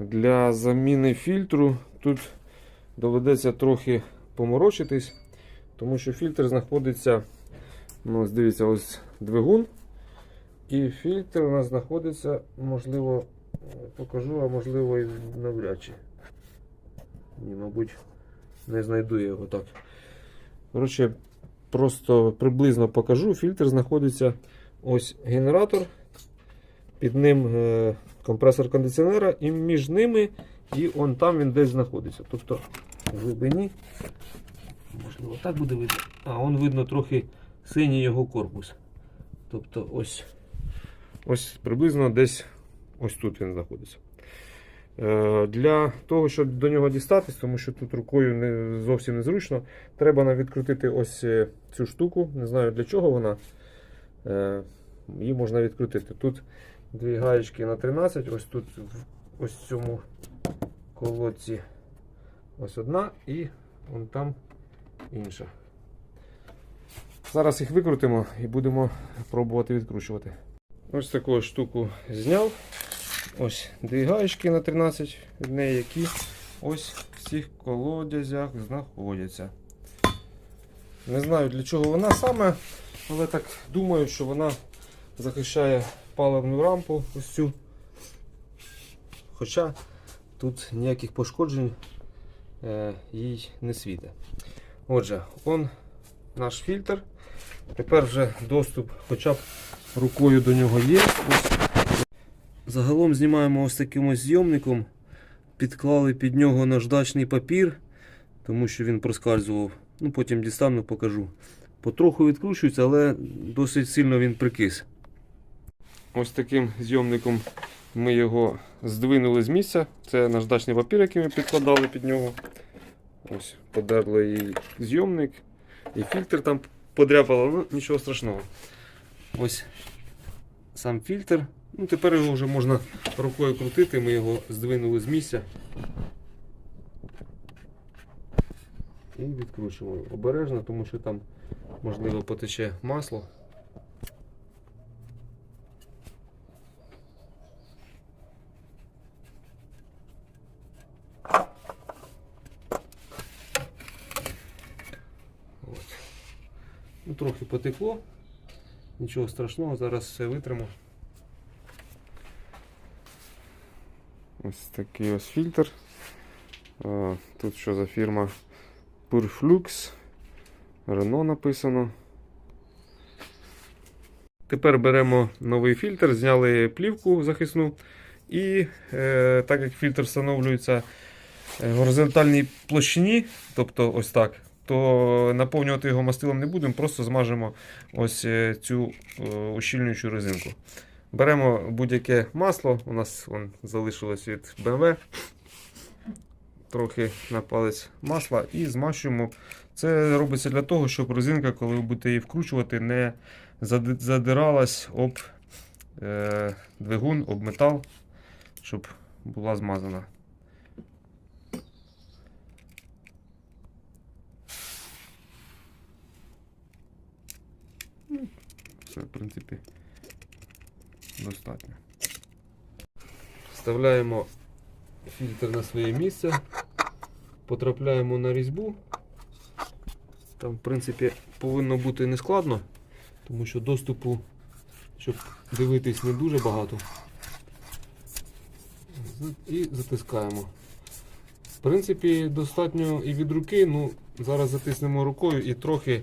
Для заміни фільтру тут доведеться трохи поморочитись, тому що фільтр знаходиться, ну, ось дивіться, ось двигун. І фільтр у нас знаходиться, можливо, покажу, а можливо і навряд чи. Ні, мабуть, не знайду я його так. Коротше, просто приблизно покажу. Фільтр знаходиться ось генератор, під ним е, компресор кондиціонера, і між ними і он там він десь знаходиться. Тобто в глибині, можливо, так буде видно. А он видно трохи синій його корпус. Тобто ось, ось приблизно десь ось тут він знаходиться. Е, Для того, щоб до нього дістатись, тому що тут рукою не зовсім незручно, треба нам відкрутити ось е, цю штуку. Не знаю для чого вона. Е, Її можна відкрутити. Тут дві гаєчки на 13, ось тут в ось цьому колодці ось одна і вон там інша. Зараз їх викрутимо і будемо пробувати відкручувати. Ось таку штуку зняв. Ось дві гаєчки на 13 від неї, які ось в цих колодязях знаходяться. Не знаю для чого вона саме, але так думаю, що вона захищає паливну рампу ось цю. Хоча тут ніяких пошкоджень е, їй не світить. Отже, он наш фільтр. Тепер вже доступ хоча б рукою до нього є. Загалом знімаємо ось таким ось зйомником. Підклали під нього наждачний папір, тому що він проскальзував. Ну, потім дістану, покажу. Потроху відкручується, але досить сильно він прикис. Ось таким зйомником ми його здвинули з місця. Це наждачний папір, який ми підкладали під нього. Ось, подерли і зйомник, і фільтр там подряпало, ну нічого страшного. Ось сам фільтр. Ну, тепер його вже можна рукою крутити, ми його здвинули з місця. І відкручуємо обережно, тому що там можливо потече масло. От. Ну, трохи потекло, нічого страшного, зараз все витримо. Ось такий ось фільтр. Тут що за фірма Purflux. Renault написано. Тепер беремо новий фільтр, зняли плівку захисну. І е, так як фільтр встановлюється в горизонтальній площині, тобто ось так, то наповнювати його мастилом не будемо, просто змажемо ось е, цю е, ущільнюючу резинку. Беремо будь-яке масло, у нас вон, залишилось від BMW. Трохи на палець масла і змащуємо. Це робиться для того, щоб резинка, коли ви будете її вкручувати, не задиралась об е, двигун, об метал, щоб була змазана. Все, в принципі, достатньо. Вставляємо фільтр на своє місце, потрапляємо на різьбу. Там, в принципі, повинно бути нескладно, тому що доступу, щоб дивитись, не дуже багато. І затискаємо. В принципі, достатньо і від руки, ну, зараз затиснемо рукою і трохи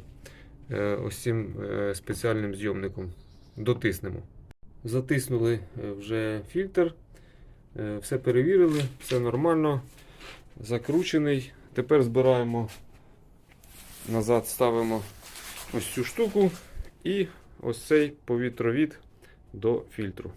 ось цим е, спеціальним зйомником дотиснемо. Затиснули е, вже фільтр, е, все перевірили, все нормально, закручений. Тепер збираємо назад, ставимо ось цю штуку і ось цей повітровід до фільтру.